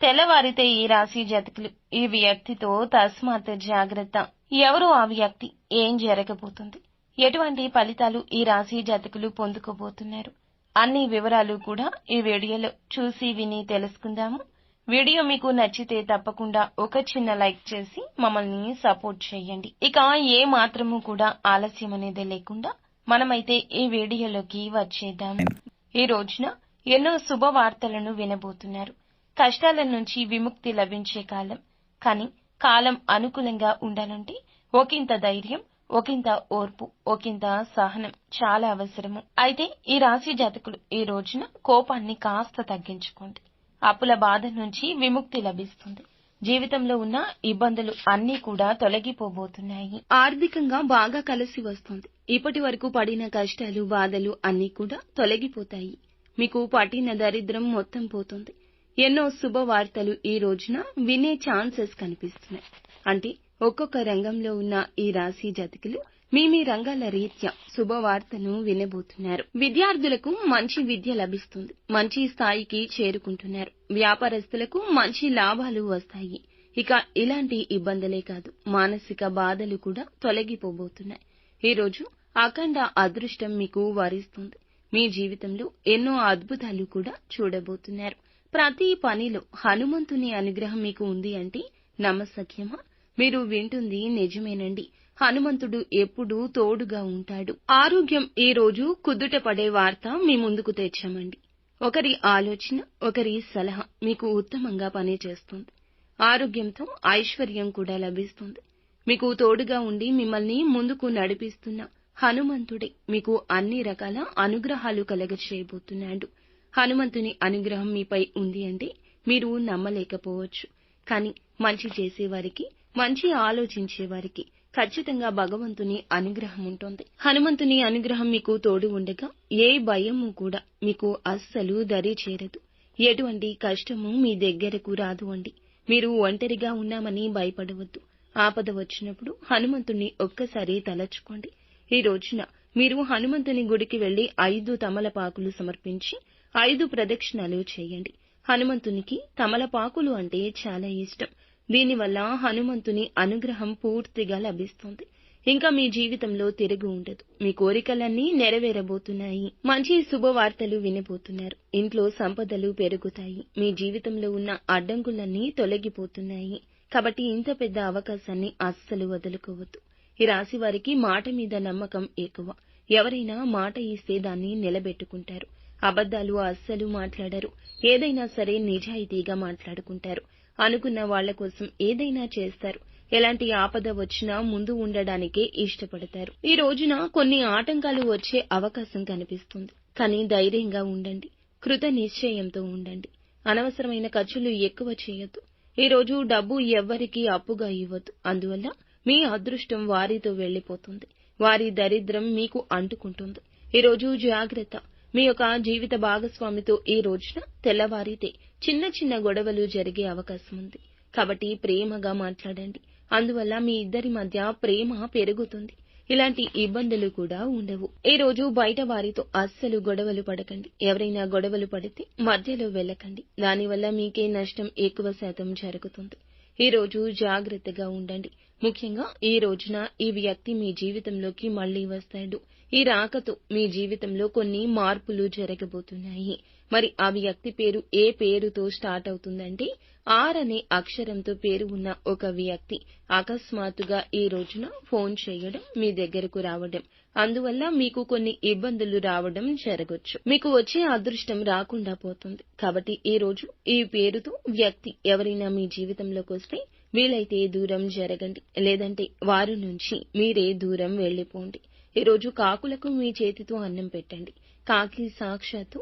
తెల్లవారితే ఈ రాశి జతకులు ఈ వ్యక్తితో తస్మాత్ జాగ్రత్త. ఎవరు ఆ వ్యక్తి? ఏం జరగబోతుంది? ఎటువంటి ఫలితాలు ఈ రాశి జాతకులు పొందుకోబోతున్నారు? అన్ని వివరాలు కూడా ఈ వీడియోలో చూసి విని తెలుసుకుందాము. వీడియో మీకు నచ్చితే తప్పకుండా ఒక చిన్న లైక్ చేసి మమ్మల్ని సపోర్ట్ చేయండి. ఇక ఏ మాత్రము కూడా ఆలస్యం అనేది లేకుండా మనమైతే ఈ వీడియోలోకి వచ్చేద్దాం. ఈ రోజున ఎన్నో శుభవార్తలను వినబోతున్నారు. కష్టాల నుంచి విముక్తి లభించే కాలం. కానీ కాలం అనుకూలంగా ఉండాలంటే ఒకంత ధైర్యం ఒకంత ఓర్పు ఒకంత సహనం చాలా అవసరము. అయితే ఈ రాశి జాతకులు ఈ రోజున కోపాన్ని కాస్త తగ్గించుకోండి. అప్పుల బాధ నుంచి విముక్తి లభిస్తుంది. జీవితంలో ఉన్న ఇబ్బందులు అన్నీ కూడా తొలగిపోబోతున్నాయి. ఆర్థికంగా బాగా కలిసి వస్తుంది. ఇప్పటి వరకు పడిన కష్టాలు బాధలు అన్నీ కూడా తొలగిపోతాయి. మీకు పట్టిన దరిద్రం మొత్తం పోతుంది. ఎన్నో శుభవార్తలు ఈ రోజున వినే ఛాన్సెస్ కనిపిస్తున్నాయి. అంటే ఒక్కొక్క రంగంలో ఉన్న ఈ రాశి జాతకులు మీ మీ రంగాల రీత్యా శుభవార్తను వినబోతున్నారు. విద్యార్థులకు మంచి విద్య లభిస్తుంది. మంచి స్థాయికి చేరుకుంటున్నారు. వ్యాపారస్తులకు మంచి లాభాలు వస్తాయి. ఇక ఇలాంటి ఇబ్బందులే కాదు మానసిక బాధలు కూడా తొలగిపోబోతున్నాయి. ఈ రోజు అఖండ అదృష్టం మీకు వరిస్తుంది. మీ జీవితంలో ఎన్నో అద్భుతాలు కూడా చూడబోతున్నారు. ప్రతి పనిలో హనుమంతుని అనుగ్రహం మీకు ఉంది అంటే నమ్మసఖ్యమా మీరు వింటుంది నిజమేనండి. హనుమంతుడు ఎప్పుడూ తోడుగా ఉంటాడు. ఆరోగ్యం ఈ రోజు కుదుట పడే వార్త మీ ముందుకు తెచ్చామండి. ఒకరి ఆలోచన ఒకరి సలహా మీకు ఉత్తమంగా పనిచేస్తుంది. ఆరోగ్యంతో ఐశ్వర్యం కూడా లభిస్తుంది. మీకు తోడుగా ఉండి మిమ్మల్ని ముందుకు నడిపిస్తున్న హనుమంతుడే మీకు అన్ని రకాల అనుగ్రహాలు కలగచేయబోతున్నాడు. హనుమంతుని అనుగ్రహం మీపై ఉంది అంటే మీరు నమ్మలేకపోవచ్చు. కానీ మంచి చేసేవారికి మంచి ఆలోచించే వారికి ఖచ్చితంగా భగవంతుని అనుగ్రహం ఉంటుంది. హనుమంతుని అనుగ్రహం మీకు తోడు ఉండగా ఏ భయము కూడా మీకు అస్సలు దరి చేరదు. ఎటువంటి కష్టము మీ దగ్గరకు రాదు అండి. మీరు ఒంటరిగా ఉన్నామని భయపడవద్దు. ఆపద వచ్చినప్పుడు హనుమంతుణ్ణి ఒక్కసారి తలచుకోండి. ఈ రోజున మీరు హనుమంతుని గుడికి వెళ్ళి ఐదు తమలపాకులు సమర్పించి ఐదు ప్రదక్షిణలు చేయండి. హనుమంతునికి తమలపాకులు అంటే చాలా ఇష్టం. దీనివల్ల హనుమంతుని అనుగ్రహం పూర్తిగా లభిస్తుంది. ఇంకా మీ జీవితంలో తిరుగు ఉండదు. మీ కోరికలన్నీ నెరవేరబోతున్నాయి. మంచి శుభవార్తలు వినబోతున్నారు. ఇంట్లో సంపదలు పెరుగుతాయి. మీ జీవితంలో ఉన్న అడ్డంకులన్నీ తొలగిపోతున్నాయి. కాబట్టి ఇంత పెద్ద అవకాశాన్ని అస్సలు వదులుకోవద్దు. ఈ రాశి వారికి మాట మీద నమ్మకం ఎక్కువ. ఎవరైనా మాట ఇస్తే దాన్ని నిలబెట్టుకుంటారు. అబద్ధాలు అస్సలు మాట్లాడరు. ఏదైనా సరే నిజాయితీగా మాట్లాడుకుంటారు. అనుకున్న వాళ్ళ కోసం ఏదైనా చేస్తారు. ఎలాంటి ఆపద వచ్చినా ముందు ఉండడానికే ఇష్టపడతారు. ఈ రోజున కొన్ని ఆటంకాలు వచ్చే అవకాశం కనిపిస్తుంది. కానీ ధైర్యంగా ఉండండి. కృత నిశ్చయంతో ఉండండి. అనవసరమైన ఖర్చులు ఎక్కువ చేయొద్దు. ఈ రోజు డబ్బు ఎవ్వరికీ అప్పుగా ఇవ్వద్దు. అందువల్ల మీ అదృష్టం వారితో వెళ్ళిపోతుంది వారి దరిద్రం మీకు అంటుకుంటుంది. ఈ రోజు జాగ్రత్త. మీ యొక్క జీవిత భాగస్వామితో ఈ రోజున తెల్లవారితే చిన్న చిన్న గొడవలు జరిగే అవకాశం ఉంది. కాబట్టి ప్రేమగా మాట్లాడండి. అందువల్ల మీ ఇద్దరి మధ్య ప్రేమ పెరుగుతుంది. ఇలాంటి ఇబ్బందులు కూడా ఉండవు. ఈ రోజు బయట వారితో అస్సలు గొడవలు పడకండి. ఎవరైనా గొడవలు పడితే మధ్యలో వెళ్ళకండి. దానివల్ల మీకే నష్టం ఎక్కువ శాతం జరుగుతుంది. ఈ రోజు జాగ్రత్తగా ఉండండి. ముఖ్యంగా ఈ రోజున ఈ వ్యక్తి మీ జీవితంలోకి మళ్ళీ వస్తాడు. ఈ రాకతో మీ జీవితంలో కొన్ని మార్పులు జరగబోతున్నాయి. మరి ఆ వ్యక్తి పేరు ఏ పేరుతో స్టార్ట్ అవుతుందంటే ఆర్ అనే అక్షరంతో పేరు ఉన్న ఒక వ్యక్తి అకస్మాత్తుగా ఈ రోజున ఫోన్ చేయడం మీ దగ్గరకు రావడం. అందువల్ల మీకు కొన్ని ఇబ్బందులు రావడం జరగొచ్చు. మీకు వచ్చే అదృష్టం రాకుండా పోతుంది. కాబట్టి ఈ రోజు ఈ పేరుతో వ్యక్తి ఎవరైనా మీ జీవితంలోకి వస్తే వీలైతే దూరం జరగండి. లేదంటే వారి నుంచి మీరే దూరం వెళ్ళిపోండి. ఈరోజు కాకులకు మీ చేతితో అన్నం పెట్టండి. కాకి సాక్షాత్తు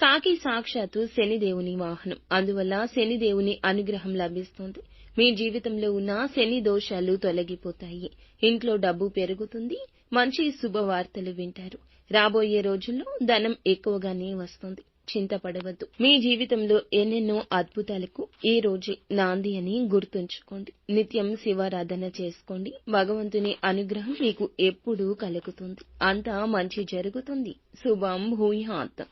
కాకి సాక్షాత్తు శనిదేవుని వాహనం. అందువల్ల శనిదేవుని అనుగ్రహం లభిస్తుంది. మీ జీవితంలో ఉన్న శని దోషాలు తొలగిపోతాయి. ఇంట్లో డబ్బు పెరుగుతుంది. మంచి శుభవార్తలు వింటారు. రాబోయే రోజుల్లో ధనం ఎక్కువగానే వస్తుంది. చింతపడవద్దు. మీ జీవితంలో ఎన్నెన్నో అద్భుతాలకు ఈ రోజు నాంది అని గుర్తుంచుకోండి. నిత్యం శివారాధన చేసుకోండి. భగవంతుని అనుగ్రహం మీకు ఎప్పుడూ కలుగుతుంది. అంతా మంచి జరుగుతుంది. శుభం భూయాత్.